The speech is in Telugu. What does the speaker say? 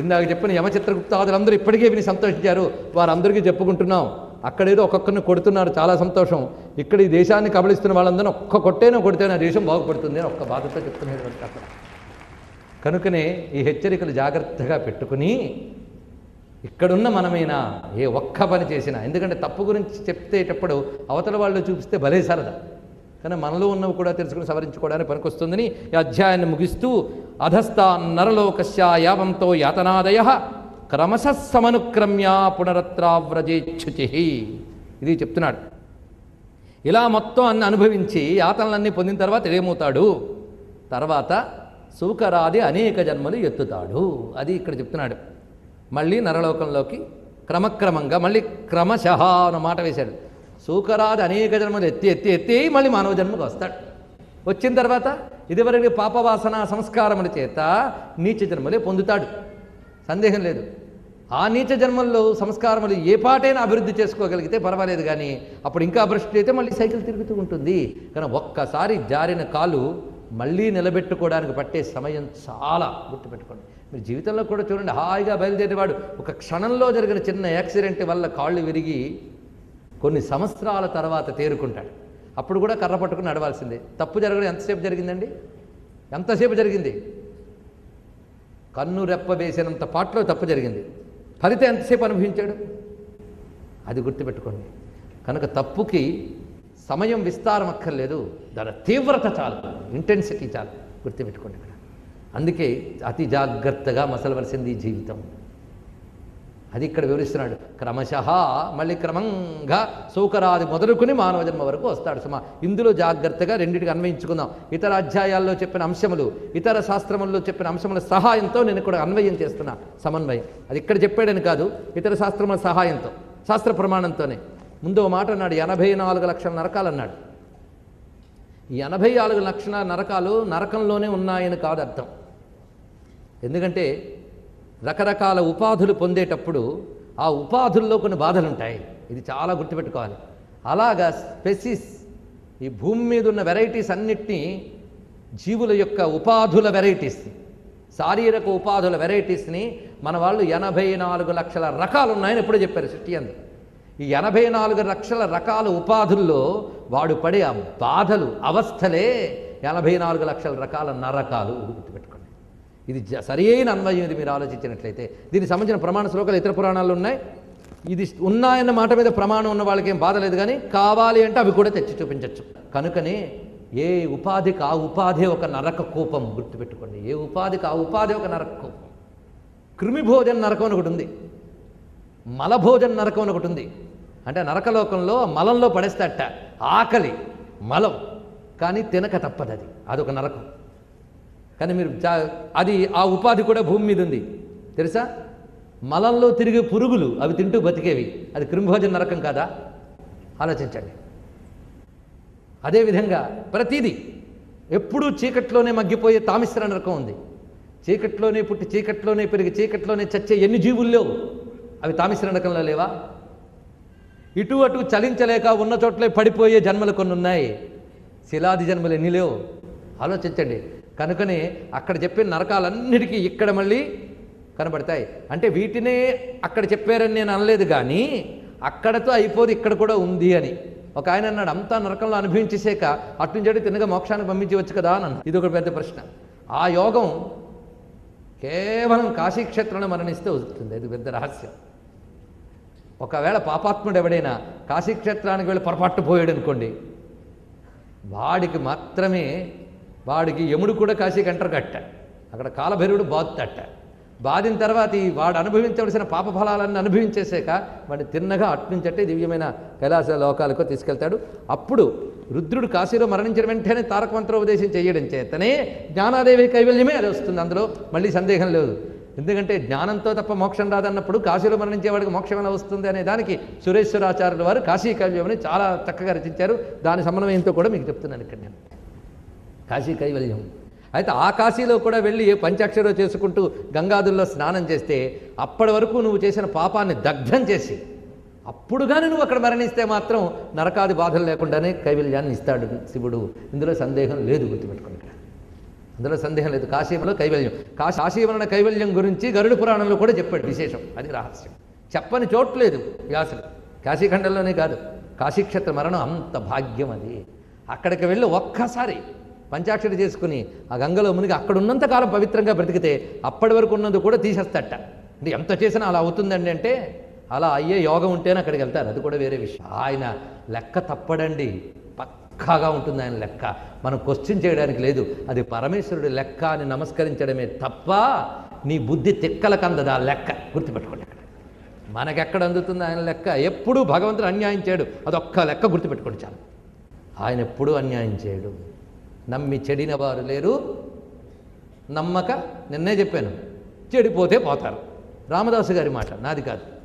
ఇందాక చెప్పిన యమచిత్రగుప్తాదులందరూ ఇప్పటికే విని సంతోషించారు. వారందరికీ చెప్పుకుంటున్నాం. అక్కడేదో ఒక్కొక్కరిని కొడుతున్నారు. చాలా సంతోషం. ఇక్కడ ఈ దేశాన్ని కబలిస్తున్న వాళ్ళందరూ ఒక్క కొట్టేనో కొడితేనే ఆ దేశం బాగుపడుతుంది అని ఒక్క బాధతో చెప్తున్నారు అక్కడ కనుకనే ఈ హెచ్చరికలు జాగ్రత్తగా పెట్టుకుని ఇక్కడున్న మనమైనా? ఏ ఒక్క పని చేసినా. ఎందుకంటే తప్పు గురించి చెప్తేటప్పుడు అవతల వాళ్ళు చూపిస్తే భలే సరదా. కానీ మనలో ఉన్నవి కూడా తెలుసుకుని సవరించుకోవడానికి పనికొస్తుందని ఈ అధ్యాయాన్ని ముగిస్తూ అధస్థా నరలోకస్య యావంతో యాతనాదయ క్రమశ సమనుక్రమ్య పునరత్రావ్రజేచ్యుతి. ఇది చెప్తున్నాడు. ఇలా మొత్తం అన్ని అనుభవించి యాతనలన్నీ పొందిన తర్వాత ఏమవుతాడు? తర్వాత సూకరాది అనేక జన్మలు ఎత్తుతాడు. అది ఇక్కడ చెప్తున్నాడు. మళ్ళీ నరలోకంలోకి క్రమక్రమంగా మళ్ళీ క్రమశ అన్న మాట వేశాడు. సూకరాది అనేక జన్మలు ఎత్తి ఎత్తి ఎత్తి మళ్ళీ మానవ జన్మకు వస్తాడు. వచ్చిన తర్వాత ఇదివరకు పాపవాసన సంస్కారముల చేత నీచ జన్మలే పొందుతాడు. సందేహం లేదు. ఆ నీచ జన్మల్లో సంస్కారములు ఏ పాటైనా అభివృద్ధి చేసుకోగలిగితే పర్వాలేదు కానీ అప్పుడు ఇంకా భ్రష్టు అయితే మళ్ళీ సైకిల్ తిరుగుతూ ఉంటుంది. కానీ ఒక్కసారి జారిన కాలు మళ్ళీ నిలబెట్టుకోవడానికి పట్టే సమయం చాలా గుర్తుపెట్టుకోండి. మీరు జీవితంలో కూడా చూడండి హాయిగా బయలుదేరేవాడు. ఒక క్షణంలో జరిగిన చిన్న యాక్సిడెంట్ వల్ల కాళ్ళు విరిగి కొన్ని సంవత్సరాల తర్వాత తేరుకుంటాడు. అప్పుడు కూడా కర్ర పట్టుకుని నడవాల్సిందే. తప్పు జరగడం ఎంతసేపు జరిగిందండి? ఎంతసేపు జరిగింది? కన్ను రెప్ప వేసినంత పాటలో తప్పు జరిగింది. ఫలితం ఎంతసేపు అనుభవించాడు? అది గుర్తుపెట్టుకోండి. కనుక తప్పుకి సమయం విస్తారం అక్కర్లేదు. దాని తీవ్రత చాలు. ఇంటెన్సిటీ చాలు. గుర్తుపెట్టుకోండి ఇక్కడ. అందుకే అతి జాగ్రత్తగా మసలవలసింది ఈ జీవితం. అది ఇక్కడ వివరిస్తున్నాడు. క్రమశ మళ్ళీ క్రమంగా సౌకరాది మొదలుకుని మానవ జన్మ వరకు వస్తాడు సుమా. ఇందులో జాగ్రత్తగా రెండింటికి అన్వయించుకుందాం. ఇతర అధ్యాయాల్లో చెప్పిన అంశములు ఇతర శాస్త్రముల్లో చెప్పిన అంశముల సహాయంతో నేను ఇక్కడ అన్వయం చేస్తున్నా. సమన్వయం. అది ఇక్కడ చెప్పాడని కాదు ఇతర శాస్త్రముల సహాయంతో శాస్త్ర ప్రమాణంతోనే. ముందు మాట అన్నాడు ఎనభై నాలుగు లక్షల నరకాలు అన్నాడు. ఈ ఎనభై నాలుగు లక్షల నరకాలు నరకంలోనే ఉన్నాయని కాదు అర్థం ఎందుకంటే రకరకాల ఉపాధులు పొందేటప్పుడు ఆ ఉపాధుల్లో కొన్ని బాధలు ఉంటాయి ఇది చాలా గుర్తుపెట్టుకోవాలి. అలాగా స్పెసిస్ ఈ భూమి మీద ఉన్న వెరైటీస్ అన్నిటినీ జీవుల యొక్క ఉపాధుల వెరైటీస్ శారీరక ఉపాధుల వెరైటీస్ని మన వాళ్ళు ఎనభై నాలుగు లక్షల రకాలు ఉన్నాయని ఎప్పుడో చెప్పారు సృష్టి అంది. ఈ ఎనభై నాలుగు లక్షల రకాల ఉపాధుల్లో వాడు పడే ఆ బాధలు అవస్థలే ఎనభై నాలుగు లక్షల రకాల నరకాలు గుర్తుపెట్టుకోండి. ఇది జ- సరి అయిన అన్వయం ఇది మీరు ఆలోచించినట్లయితే. దీనికి సంబంధించిన ప్రమాణ శ్లోకాలు ఇతర పురాణాలు ఉన్నాయి. ఇది ఉన్నాయన్న మాట మీద ప్రమాణం ఉన్న వాళ్ళకి ఏం బాధ లేదు కానీ కావాలి అంటే అవి కూడా తెచ్చి చూపించవచ్చు కనుకనే ఏ ఉపాధికి ఆ ఉపాధి ఒక నరక కూపం గుర్తుపెట్టుకోండి. ఏ ఉపాధికి ఆ ఉపాధి ఒక నరక కూపం. కృమి నరకం అని ఒకటి ఉంది. మలభోజన నరకం అని ఒకటి ఉంది. అంటే నరకలోకంలో మలంలో పడేస్తాట ఆకలి మలం. కానీ తినక తప్పదు అది అదొక నరకం. కానీ మీరు అది ఆ ఉపాధి కూడా భూమి మీద ఉంది. తెలుసా? మలంలో తిరిగే పురుగులు అవి తింటూ బతికేవి. అది కృంభోజన నరకం కాదా? ఆలోచించండి. అదేవిధంగా ప్రతిదీ ఎప్పుడూ చీకట్లోనే మగ్గిపోయే తామిశ్ర నరకం ఉంది. చీకట్లోనే పుట్టి చీకట్లోనే పెరిగి చీకట్లోనే చచ్చే ఎన్ని జీవుల్లో అవి తామిశ్ర నరకంలో లేవా? ఇటు అటు చలించలేక ఉన్న చోట్లే పడిపోయే జన్మలు కొన్ని ఉన్నాయి శిలాది జన్మలు ఎన్ని లేవు? ఆలోచించండి. కనుకనే అక్కడ చెప్పిన నరకాలన్నిటికీ ఇక్కడ మళ్ళీ కనబడతాయి. అంటే వీటినే అక్కడ చెప్పారని నేను అనలేదు కానీ అక్కడతో అయిపోదు ఇక్కడ కూడా ఉంది అని. ఒక ఆయన అన్నాడు అంతా నరకంలో అనుభవించేసాక అట్నుంచి తిన్నగా మోక్షానికి పంపించవచ్చు కదా అని అన్నాడు. ఇది ఒక పెద్ద ప్రశ్న. ఆ యోగం కేవలం కాశీక్షేత్రంలో మరణిస్తే వస్తుంది. అది పెద్ద రహస్యం. ఒకవేళ పాపాత్ముడు ఎవడైనా కాశీక్షేత్రానికి వెళ్ళి పొరపాటు పోయాడు అనుకోండి వాడికి మాత్రమే వాడికి యముడు కూడా కాశీ ఎంటర్ కట్ట. అక్కడ కాలభైరుడు బాధుతట్ట బాధిన తర్వాత ఈ వాడు అనుభవించవలసిన పాప ఫలాలన్నీ అనుభవించేసాక వాడిని తిన్నగా అట్నుంచట్టే దివ్యమైన కైలాస లోకాలకు తీసుకెళ్తాడు. అప్పుడు రుద్రుడు కాశీలో మరణించిన వెంటనే తారక మంత్రోపదేశం చేయడం చేతనే జ్ఞానాదేవి కైవల్యమే అది వస్తుంది. అందులో మళ్ళీ సందేహం లేదు. ఎందుకంటే జ్ఞానంతో తప్ప మోక్షం రాదన్నప్పుడు కాశీలో మరణించేవాడికి మోక్షం ఎలా వస్తుంది అనే దానికి సురేశ్వరాచార్యుల వారు కాశీ అని చాలా చక్కగా రచించారు. దాని సమన్వయంతో కూడా మీకు చెప్తున్నాను ఇక్కడ నేను. కాశీ కైవల్యం అయితే ఆ కాశీలో కూడా వెళ్ళి పంచాక్షరం చేసుకుంటూ గంగాదుల్లో స్నానం చేస్తే అప్పటి వరకు నువ్వు చేసిన పాపాన్ని దగ్ధం చేసి అప్పుడు కానీ నువ్వు అక్కడ మరణిస్తే మాత్రం నరకాది బాధలు లేకుండానే కైవల్యాన్ని ఇస్తాడు శివుడు. ఇందులో సందేహం లేదు గుర్తుపెట్టుకుంటా అందులో సందేహం లేదు. కాశీవలో కైవల్యం. కాశీ కాశీవలన కైవల్యం గురించి గరుడ పురాణంలో కూడా చెప్పాడు విశేషం. అది రహస్యం. చెప్పని చోట్లేదు వ్యాసులు కాశీఖండంలోనే కాదు. కాశీక్షేత్ర మరణం అంత భాగ్యం అది. అక్కడికి వెళ్ళి ఒక్కసారి పంచాక్షరి చేసుకుని ఆ గంగలో మునిగి అక్కడ ఉన్నంత కాలం పవిత్రంగా బ్రతికితే అప్పటి వరకు ఉన్నది కూడా తీసేస్తట అంటే ఎంత చేసినా అలా అవుతుందండి అంటే అలా అయ్యే యోగం ఉంటేనే అక్కడికి వెళ్తారు. అది కూడా వేరే విషయం. ఆయన లెక్క తప్పడండి. పక్కాగా ఉంటుంది ఆయన లెక్క. మనం క్వశ్చన్ చేయడానికి లేదు. అది పరమేశ్వరుడి లెక్క అని నమస్కరించడమే తప్ప నీ బుద్ధి తిక్కలకు అందదు ఆ లెక్క. గుర్తుపెట్టుకోండి అక్కడ. మనకెక్కడ అందుతుంది ఆయన లెక్క? ఎప్పుడూ భగవంతుడు అన్యాయం చేయడు. అదొక్క లెక్క గుర్తుపెట్టుకోండి చాలు. ఆయన ఎప్పుడూ అన్యాయం చేయడు. నమ్మి చెడిన వారు లేరు. నమ్మక నిన్నే చెప్పాను. చెడిపోతే పోతారు. రామదాసు గారి మాట నాది కాదు.